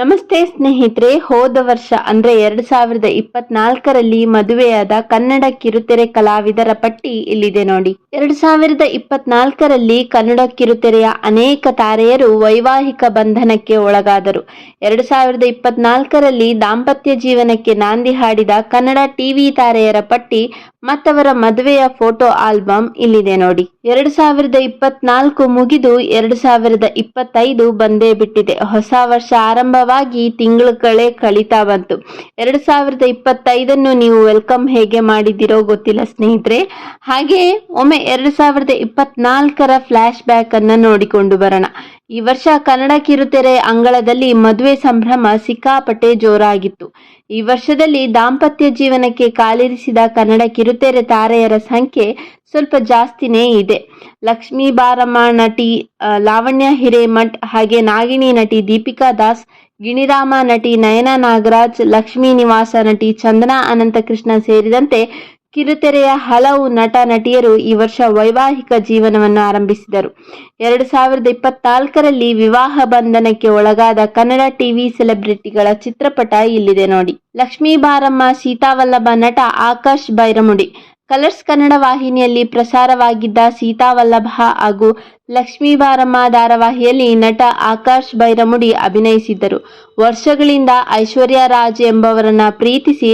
ನಮಸ್ತೆ ಸ್ನೇಹಿತರೆ, ಹೋದ ವರ್ಷ, ಅಂದ್ರೆ ಎರಡ್ ಸಾವಿರದ ಇಪ್ಪತ್ನಾಲ್ಕರಲ್ಲಿ ಮದುವೆಯಾದ ಕನ್ನಡ ಕಿರುತೆರೆ ಕಲಾವಿದರ ಪಟ್ಟಿ ಇಲ್ಲಿದೆ ನೋಡಿ. ಎರಡ್ ಸಾವಿರದ ಇಪ್ಪತ್ನಾಲ್ಕರಲ್ಲಿ ಕನ್ನಡ ಕಿರುತೆರೆಯ ಅನೇಕ ತಾರೆಯರು ವೈವಾಹಿಕ ಬಂಧನಕ್ಕೆ ಒಳಗಾದರು. ಎರಡ್ ಸಾವಿರದ ಇಪ್ಪತ್ನಾಲ್ಕರಲ್ಲಿ ದಾಂಪತ್ಯ ಜೀವನಕ್ಕೆ ನಾಂದಿ ಹಾಡಿದ ಕನ್ನಡ ಟಿವಿ ತಾರೆಯರ ಪಟ್ಟಿ, ಮತ್ತವರ ಮದುವೆಯ ಫೋಟೋ ಆಲ್ಬಮ್ ಇಲ್ಲಿದೆ ನೋಡಿ. ಎರಡ್ ಸಾವಿರದ ಇಪ್ಪತ್ನಾಲ್ಕು ಮುಗಿದು ಎರಡ್ ಸಾವಿರದ ಇಪ್ಪತ್ತೈದು ಬಂದೇ ಬಿಟ್ಟಿದೆ. ಹೊಸ ವರ್ಷ ಆರಂಭವಾಗಿ ತಿಂಗಳುಗಳೇ ಕಳೀತಾ ಬಂತು. ಎರಡು ಸಾವಿರದ ಇಪ್ಪತ್ತೈದನ್ನು ನೀವು ವೆಲ್ಕಮ್ ಹೇಗೆ ಮಾಡಿದಿರೋ ಗೊತ್ತಿಲ್ಲ ಸ್ನೇಹಿತರೆ. ಹಾಗೆ ಒಮ್ಮೆ ಎರಡು ಸಾವಿರದ ಇಪ್ಪತ್ನಾಲ್ಕರ ಫ್ಲಾಶ್ ಬ್ಯಾಕ್ ಅನ್ನ ನೋಡಿಕೊಂಡು ಬರೋಣ. ಈ ವರ್ಷ ಕನ್ನಡ ಕಿರುತೆರೆ ಅಂಗಳದಲ್ಲಿ ಮದುವೆ ಸಂಭ್ರಮ ಸಿಕ್ಕಾಪಟ್ಟೆ ಜೋರಾಗಿತ್ತು. ಈ ವರ್ಷದಲ್ಲಿ ದಾಂಪತ್ಯ ಜೀವನಕ್ಕೆ ಕಾಲಿರಿಸಿದ ಕನ್ನಡ ಕಿರುತೆರೆ ತಾರೆಯರ ಸಂಖ್ಯೆ ಸ್ವಲ್ಪ ಜಾಸ್ತಿನೇ ಇದೆ. ಲಕ್ಷ್ಮೀ ಬಾರಮ್ಮ ನಟಿ ಲಾವಣ್ಯ ಹಿರೇಮಠ್ ಹಾಗೆ ನಾಗಿಣಿ ನಟಿ ದೀಪಿಕಾ ದಾಸ್ ಗಿಣಿರಾಮ ನಟಿ ನಯನ ನಾಗರಾಜ್, ಲಕ್ಷ್ಮೀ ನಿವಾಸ ನಟಿ ಚಂದನಾ ಅನಂತಕೃಷ್ಣ ಸೇರಿದಂತೆ ಕಿರುತೆರೆಯ ಹಲವು ನಟ ನಟಿಯರು ಈ ವರ್ಷ ವೈವಾಹಿಕ ಜೀವನವನ್ನು ಆರಂಭಿಸಿದರು. ಎರಡು ಸಾವಿರದ ಇಪ್ಪತ್ನಾಲ್ಕರಲ್ಲಿ ವಿವಾಹ ಬಂಧನಕ್ಕೆ ಒಳಗಾದ ಕನ್ನಡ ಟಿವಿ ಸೆಲೆಬ್ರಿಟಿಗಳ ಚಿತ್ರಪಟ ಇಲ್ಲಿದೆ ನೋಡಿ. ಲಕ್ಷ್ಮೀ ಬಾರಮ್ಮ, ಸೀತಾವಲ್ಲಭ ನಟ ಆಕಾಶ್ ಬೈರಮುಡಿ ಕಲರ್ಸ್ ಕನ್ನಡ ವಾಹಿನಿಯಲ್ಲಿ ಪ್ರಸಾರವಾಗಿದ್ದ ಸೀತಾವಲ್ಲಭ ಹಾಗೂ ಲಕ್ಷ್ಮೀ ಬಾರಮ್ಮ ಧಾರಾವಾಹಿಯಲ್ಲಿ ನಟ ಆಕಾಶ್ ಬೈರಮುಡಿ ಅಭಿನಯಿಸಿದ್ದರು. ವರ್ಷಗಳಿಂದ ಐಶ್ವರ್ಯ ರಾಜ್ ಎಂಬವರನ್ನ ಪ್ರೀತಿಸಿ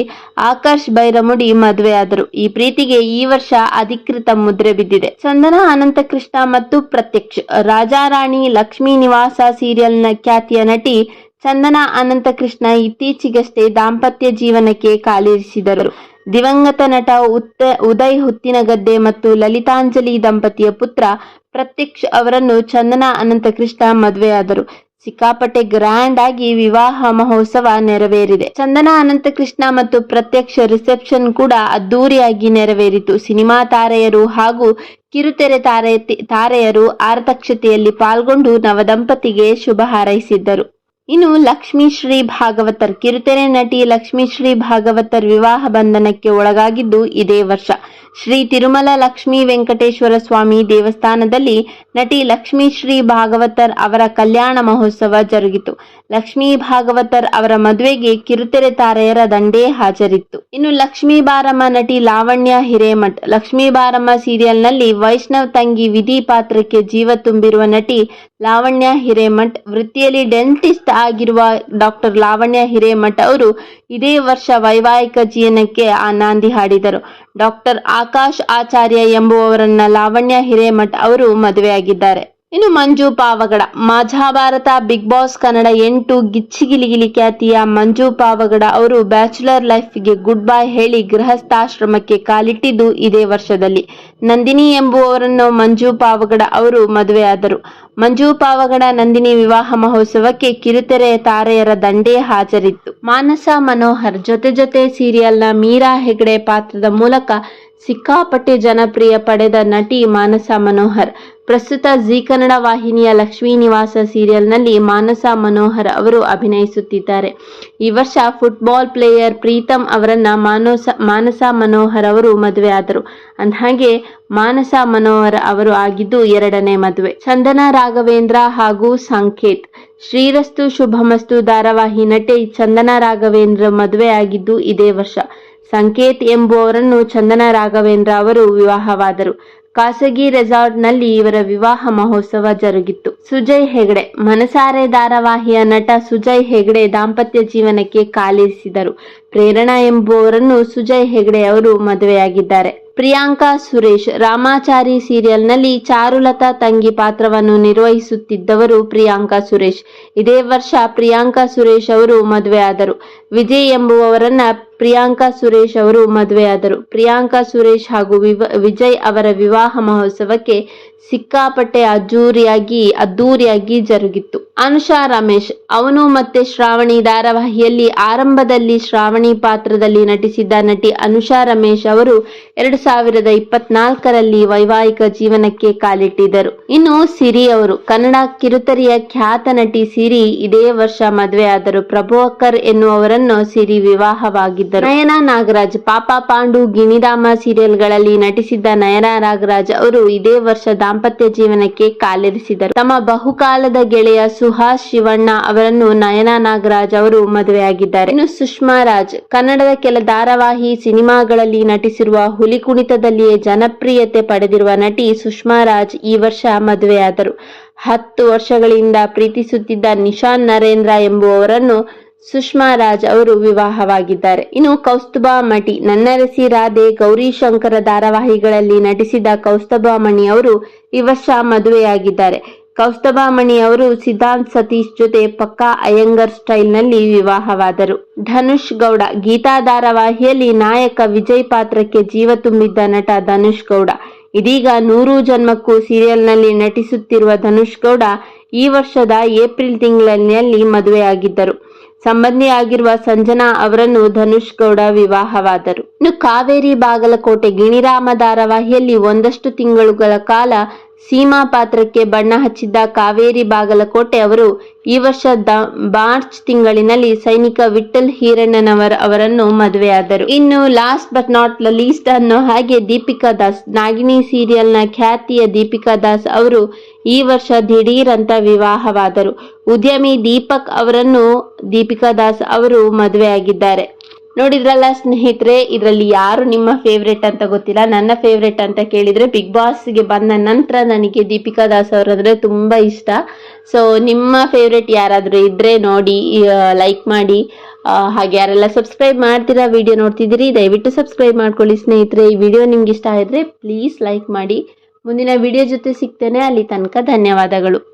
ಆಕಾಶ್ ಬೈರಮುಡಿ ಮದುವೆಯಾದರು. ಈ ಪ್ರೀತಿಗೆ ಈ ವರ್ಷ ಅಧಿಕೃತ ಮುದ್ರೆ ಬಿದ್ದಿದೆ. ಚಂದನ, ಅನಂತಕೃಷ್ಣ ಮತ್ತು ಪ್ರತ್ಯಕ್ಷ. ರಾಜಾರಾಣಿ ಲಕ್ಷ್ಮೀ ನಿವಾಸ ಸೀರಿಯಲ್ನ ಖ್ಯಾತಿಯ ನಟಿ ಚಂದನ, ಅನಂತಕೃಷ್ಣ ಇತ್ತೀಚೆಗಷ್ಟೇ ದಾಂಪತ್ಯ ಜೀವನಕ್ಕೆ ಕಾಲಿರಿಸಿದರು. ದಿವಂಗತ ನಟ ಉತ್ತ ಉದಯ್ ಹುತ್ತಿನಗದ್ದೆ ಮತ್ತು ಲಲಿತಾಂಜಲಿ ದಂಪತಿಯ ಪುತ್ರ ಪ್ರತ್ಯಕ್ಷ್ ಅವರನ್ನು ಚಂದನಾ ಅನಂತಕೃಷ್ಣ ಮದುವೆಯಾದರು. ಸಿಕ್ಕಾಪಟ್ಟೆ ಗ್ರ್ಯಾಂಡ್ ಆಗಿ ವಿವಾಹ ಮಹೋತ್ಸವ ನೆರವೇರಿದೆ. ಚಂದನಾ ಅನಂತಕೃಷ್ಣ ಮತ್ತು ಪ್ರತ್ಯಕ್ಷ ರಿಸೆಪ್ಷನ್ ಕೂಡ ಅದ್ದೂರಿಯಾಗಿ ನೆರವೇರಿತು. ಸಿನಿಮಾ ತಾರೆಯರು ಹಾಗೂ ಕಿರುತೆರೆ ತಾರೆ ತಾರೆಯರು ಆರತಕ್ಷತೆಯಲ್ಲಿ ಪಾಲ್ಗೊಂಡು ನವದಂಪತಿಗೆ ಶುಭ ಹಾರೈಸಿದ್ದರು. ಇನ್ನು ಲಕ್ಷ್ಮೀಶ್ರೀ ಭಾಗವತರ್ ಕಿರುತೆರೆ ನಟಿ ಲಕ್ಷ್ಮೀಶ್ರೀ ಭಾಗವತರ್ ವಿವಾಹ ಬಂಧನಕ್ಕೆ ಒಳಗಾಗಿದ್ದು ಇದೇ ವರ್ಷ. ಶ್ರೀ ತಿರುಮಲ ಲಕ್ಷ್ಮೀ ವೆಂಕಟೇಶ್ವರ ಸ್ವಾಮಿ ದೇವಸ್ಥಾನದಲ್ಲಿ ನಟಿ ಲಕ್ಷ್ಮೀಶ್ರೀ ಭಾಗವತರ್ ಅವರ ಕಲ್ಯಾಣ ಮಹೋತ್ಸವ ಜರುಗಿತು. ಲಕ್ಷ್ಮೀ ಭಾಗವತರ್ ಅವರ ಮದುವೆಗೆ ಕಿರುತೆರೆ ತಾರೆಯರ ದಂಡೇ ಹಾಜರಿತ್ತು. ಇನ್ನು ಲಕ್ಷ್ಮೀ ಬಾರಮ್ಮ ನಟಿ ಲಾವಣ್ಯ ಹಿರೇಮಠ್, ಲಕ್ಷ್ಮೀ ಬಾರಮ್ಮ ಸೀರಿಯಲ್ನಲ್ಲಿ ವೈಷ್ಣವ್ ತಂಗಿ ವಿಧಿ ಪಾತ್ರಕ್ಕೆ ಜೀವ ತುಂಬಿರುವ ನಟಿ ಲಾವಣ್ಯ ಹಿರೇಮಠ್, ವೃತ್ತಿಯಲ್ಲಿ ಡೆಂಟಿಸ್ಟ್ ಆಗಿರುವ ಡಾಕ್ಟರ್ ಲಾವಣ್ಯ ಹಿರೇಮಠ ಅವರು ಇದೇ ವರ್ಷ ವೈವಾಹಿಕ ಜೀವನಕ್ಕೆ ಆ ನಾಂದಿ ಹಾಡಿದರು. ಡಾಕ್ಟರ್ ಆಕಾಶ್ ಆಚಾರ್ಯ ಎಂಬುವವರನ್ನ ಲಾವಣ್ಯ ಹಿರೇಮಠ ಅವರು ಮದುವೆಯಾಗಿದ್ದಾರೆ. ಇನ್ನು ಮಂಜು ಪಾವಗಡ. ಮಾಜಾ ಭಾರತ, ಬಿಗ್ ಬಾಸ್ ಕನ್ನಡ ಎಂಟು ಗಿಚ್ಚಿಗಿಲಿಗಿಲಿ ಖ್ಯಾತಿಯ ಮಂಜು ಪಾವಗಡ ಅವರು ಬ್ಯಾಚುಲರ್ ಲೈಫ್ಗೆ ಗುಡ್ ಬೈ ಹೇಳಿ ಗೃಹಸ್ಥಾಶ್ರಮಕ್ಕೆ ಕಾಲಿಟ್ಟಿದ್ದು ಇದೇ ವರ್ಷದಲ್ಲಿ. ನಂದಿನಿ ಎಂಬುವವರನ್ನು ಮಂಜು ಪಾವಗಡ ಅವರು ಮದುವೆಯಾದರು. ಮಂಜು ಪಾವಗಡ ನಂದಿನಿ ವಿವಾಹ ಮಹೋತ್ಸವಕ್ಕೆ ಕಿರುತೆರೆ ತಾರೆಯರ ದಂಡೇ ಹಾಜರಿತ್ತು. ಮಾನಸ ಮನೋಹರ್ ಜೊತೆ ಜೊತೆ ಸೀರಿಯಲ್ನ ಮೀರಾ ಹೆಗಡೆ ಪಾತ್ರದ ಮೂಲಕ ಸಿಕ್ಕಾಪಟ್ಟೆ ಜನಪ್ರಿಯ ಪಡೆದ ನಟಿ ಮಾನಸ ಮನೋಹರ್. ಪ್ರಸ್ತುತ ಜೀ ಕನ್ನಡ ವಾಹಿನಿಯ ಲಕ್ಷ್ಮೀ ನಿವಾಸ ಸೀರಿಯಲ್ನಲ್ಲಿ ಮಾನಸ ಮನೋಹರ್ ಅವರು ಅಭಿನಯಿಸುತ್ತಿದ್ದಾರೆ. ಈ ವರ್ಷ ಫುಟ್ಬಾಲ್ ಪ್ಲೇಯರ್ ಪ್ರೀತಮ್ ಅವರನ್ನ ಮಾನಸ ಮಾನಸ ಮನೋಹರ್ ಅವರು ಮದುವೆಯಾದರು. ಅಂದಹಾಗೆ, ಮಾನಸ ಮನೋಹರ್ ಅವರು ಆಗಿದ್ದು ಎರಡನೇ ಮದುವೆ. ಚಂದನ ರಾಘವೇಂದ್ರ ಹಾಗೂ ಸಂಕೇತ್. ಶ್ರೀರಸ್ತು ಶುಭಮಸ್ತು ಧಾರಾವಾಹಿ ನಟಿ ಚಂದನ ರಾಘವೇಂದ್ರ ಮದುವೆಯಾಗಿದ್ದು ಇದೇ ವರ್ಷ. ಸಂಕೇತ್ ಎಂಬುವವರನ್ನು ಚಂದನ ರಾಘವೇಂದ್ರ ಅವರು ವಿವಾಹವಾದರು. ಖಾಸಗಿ ರೆಸಾರ್ಟ್ನಲ್ಲಿ ಇವರ ವಿವಾಹ ಮಹೋತ್ಸವ ಜರುಗಿತ್ತು. ಸುಜಯ್ ಹೆಗಡೆ, ಮನಸಾರೆ ಧಾರಾವಾಹಿಯ ನಟ ಸುಜಯ್ ಹೆಗಡೆ ದಾಂಪತ್ಯ ಜೀವನಕ್ಕೆ ಕಾಲಿರಿಸಿದರು. ಪ್ರೇರಣಾ ಎಂಬುವವರನ್ನು ಸುಜಯ್ ಹೆಗಡೆ ಅವರು ಮದುವೆಯಾಗಿದ್ದಾರೆ. ಪ್ರಿಯಾಂಕಾ ಸುರೇಶ್, ರಾಮಾಚಾರಿ ಸೀರಿಯಲ್ನಲ್ಲಿ ಚಾರುಲತಾ ತಂಗಿ ಪಾತ್ರವನ್ನು ನಿರ್ವಹಿಸುತ್ತಿದ್ದವರು ಪ್ರಿಯಾಂಕಾ ಸುರೇಶ್. ಇದೇ ವರ್ಷ ಪ್ರಿಯಾಂಕಾ ಸುರೇಶ್ ಅವರು ಮದುವೆಯಾದರು. ವಿಜಯ್ ಎಂಬುವವರನ್ನ ಪ್ರಿಯಾಂಕಾ ಸುರೇಶ್ ಅವರು ಮದುವೆಯಾದರು. ಪ್ರಿಯಾಂಕಾ ಸುರೇಶ್ ಹಾಗೂ ವಿಜಯ್ ಅವರ ವಿವಾಹ ಮಹೋತ್ಸವಕ್ಕೆ ಸಿಕ್ಕಾಪಟ್ಟೆ ಅಜ್ಜೂರಿಯಾಗಿ ಅದ್ದೂರಿಯಾಗಿ ಜರುಗಿತ್ತು. ಅನುಷಾ ರಮೇಶ್, ಅವನು ಮತ್ತೆ ಶ್ರಾವಣಿ ಧಾರಾವಾಹಿಯಲ್ಲಿ ಆರಂಭದಲ್ಲಿ ಶ್ರಾವಣಿ ಪಾತ್ರದಲ್ಲಿ ನಟಿಸಿದ್ದ ನಟಿ ಅನುಷಾ ರಮೇಶ್ ಅವರು ಎರಡು ಸಾವಿರದ ಇಪ್ಪತ್ನಾಲ್ಕರಲ್ಲಿ ವೈವಾಹಿಕ ಜೀವನಕ್ಕೆ ಕಾಲಿಟ್ಟಿದ್ದರು. ಇನ್ನು ಸಿರಿ ಅವರು ಕನ್ನಡ ಕಿರುತೆರೆಯ ಖ್ಯಾತ ನಟಿ ಸಿರಿ ಇದೇ ವರ್ಷ ಮದುವೆಯಾದರು ಪ್ರಭುವಕ್ಕರ್ ಎನ್ನುವವರನ್ನು ಸಿರಿ ವಿವಾಹವಾಗಿದ್ದರು. ನಯನ ನಾಗರಾಜ್, ಪಾಪ ಪಾಂಡು ಗಿಣಿಧಾಮ ಸೀರಿಯಲ್ಗಳಲ್ಲಿ ನಟಿಸಿದ್ದ ನಯನ ನಾಗರಾಜ್ ಅವರು ಇದೇ ವರ್ಷ ದಾಂಪತ್ಯ ಜೀವನಕ್ಕೆ ಕಾಲಿರಿಸಿದರು. ತಮ್ಮ ಬಹುಕಾಲದ ಗೆಳೆಯ ಸುಹಾಸ್ ಶಿವಣ್ಣ ಅವರನ್ನು ನಯನ ನಾಗರಾಜ್ ಅವರು ಮದುವೆಯಾಗಿದ್ದಾರೆ. ಇನ್ನು ಸುಷ್ಮಾ ರಾಜ್ ಕನ್ನಡದ ಕೆಲ ಧಾರಾವಾಹಿ ಸಿನಿಮಾಗಳಲ್ಲಿ ನಟಿಸಿರುವ ಹುಲಿ ಕುಣಿತದಲ್ಲಿಯೇ ಜನಪ್ರಿಯತೆ ಪಡೆದಿರುವ ನಟಿ ಸುಷ್ಮಾ ರಾಜ್ ಈ ವರ್ಷ ಮದುವೆಯಾದರು. ಹತ್ತು ವರ್ಷಗಳಿಂದ ಪ್ರೀತಿಸುತ್ತಿದ್ದ ನಿಶಾನ್ ನರೇಂದ್ರ ಎಂಬುವವರನ್ನು ಸುಷ್ಮಾ ರಾಜ್ ಅವರು ವಿವಾಹವಾಗಿದ್ದಾರೆ. ಇನ್ನು ಕೌಸ್ತುಭಾ ಮಟಿ ನನ್ನರಸಿ ರಾಧೆ, ಗೌರಿ ಶಂಕರ ಧಾರಾವಾಹಿಗಳಲ್ಲಿ ನಟಿಸಿದ ಕೌಸ್ತುಭಾ ಮಣಿ ಅವರು ಈ ವರ್ಷ ಮದುವೆಯಾಗಿದ್ದಾರೆ. ಕೌಸ್ತುಭಾ ಮಣಿ ಅವರು ಸಿದ್ಧಾಂತ್ ಸತೀಶ್ ಜೊತೆ ಪಕ್ಕಾ ಅಯ್ಯಂಗರ್ ಸ್ಟೈಲ್ನಲ್ಲಿ ವಿವಾಹವಾದರು. ಧನುಷ್ ಗೌಡ ಗೀತಾ ಧಾರಾವಾಹಿಯಲ್ಲಿ ನಾಯಕ ವಿಜಯ್ ಪಾತ್ರಕ್ಕೆ ಜೀವ ತುಂಬಿದ್ದ ನಟ ಧನುಷ್ ಗೌಡ. ಇದೀಗ ನೂರು ಜನ್ಮಕ್ಕೂ ಸೀರಿಯಲ್ನಲ್ಲಿ ನಟಿಸುತ್ತಿರುವ ಧನುಷ್ ಗೌಡ ಈ ವರ್ಷದ ಏಪ್ರಿಲ್ ತಿಂಗಳಲ್ಲಿ ಮದುವೆಯಾಗಿದ್ದರು. ಸಂಬಂಧಿಯಾಗಿರುವ ಸಂಜನಾ ಅವರನ್ನು ಧನುಷ್ ಗೌಡ ವಿವಾಹವಾದರು. ಇನ್ನು ಕಾವೇರಿ ಬಾಗಲಕೋಟೆ ಗಿಣಿರಾಮ ಧಾರಾವಾಹಿಯಲ್ಲಿ ಒಂದಷ್ಟು ತಿಂಗಳುಗಳ ಕಾಲ ಸೀಮಾ ಪಾತ್ರಕ್ಕೆ ಬಣ್ಣ ಹಚ್ಚಿದ್ದ ಕಾವೇರಿ ಬಾಗಲಕೋಟೆ ಅವರು ಈ ವರ್ಷ ಮಾರ್ಚ್ ತಿಂಗಳಿನಲ್ಲಿ ಸೈನಿಕ ವಿಠಲ್ ಹೀರಣ್ಣನವರ್ ಅವರನ್ನು ಮದುವೆಯಾದರು. ಇನ್ನು ಲಾಸ್ಟ್ ಬಟ್ ನಾಟ್ ಲೀಸ್ಟ್ ಅನ್ನೋ ಹಾಗೆ ದೀಪಿಕಾ ದಾಸ್ ನಾಗಿನಿ ಸೀರಿಯಲ್ನ ಖ್ಯಾತಿಯ ದೀಪಿಕಾ ದಾಸ್ ಅವರು ಈ ವರ್ಷ ದಿಢೀರಂತ ವಿವಾಹವಾದರು. ಉದ್ಯಮಿ ದೀಪಕ್ ಅವರನ್ನು ದೀಪಿಕಾ ದಾಸ್ ಅವರು ಮದುವೆಯಾಗಿದ್ದಾರೆ. ನೋಡಿದ್ರಲ್ಲ ಸ್ನೇಹಿತರೆ, ಇದರಲ್ಲಿ ಯಾರು ನಿಮ್ಮ ಫೇವ್ರೆಟ್ ಅಂತ ಗೊತ್ತಿಲ್ಲ. ನನ್ನ ಫೇವ್ರೆಟ್ ಅಂತ ಕೇಳಿದ್ರೆ ಬಿಗ್ ಬಾಸ್ಗೆ ಬಂದ ನಂತರ ನನಗೆ ದೀಪಿಕಾ ದಾಸ್ ಅವರಂದ್ರೆ ತುಂಬಾ ಇಷ್ಟ. ಸೊ ನಿಮ್ಮ ಫೇವ್ರೆಟ್ ಯಾರಾದರೂ ಇದ್ರೆ ನೋಡಿ ಲೈಕ್ ಮಾಡಿ. ಹಾಗೆ ಯಾರೆಲ್ಲ ಸಬ್ಸ್ಕ್ರೈಬ್ ಮಾಡ್ತೀರಾ ವಿಡಿಯೋ ನೋಡ್ತಿದ್ದೀರಿ, ದಯವಿಟ್ಟು ಸಬ್ಸ್ಕ್ರೈಬ್ ಮಾಡ್ಕೊಳ್ಳಿ ಸ್ನೇಹಿತರೆ. ಈ ವಿಡಿಯೋ ನಿಮ್ಗೆ ಇಷ್ಟ ಆದರೆ ಪ್ಲೀಸ್ ಲೈಕ್ ಮಾಡಿ. ಮುಂದಿನ ವಿಡಿಯೋ ಜೊತೆ ಸಿಗ್ತೇನೆ. ಅಲ್ಲಿ ತನಕ ಧನ್ಯವಾದಗಳು.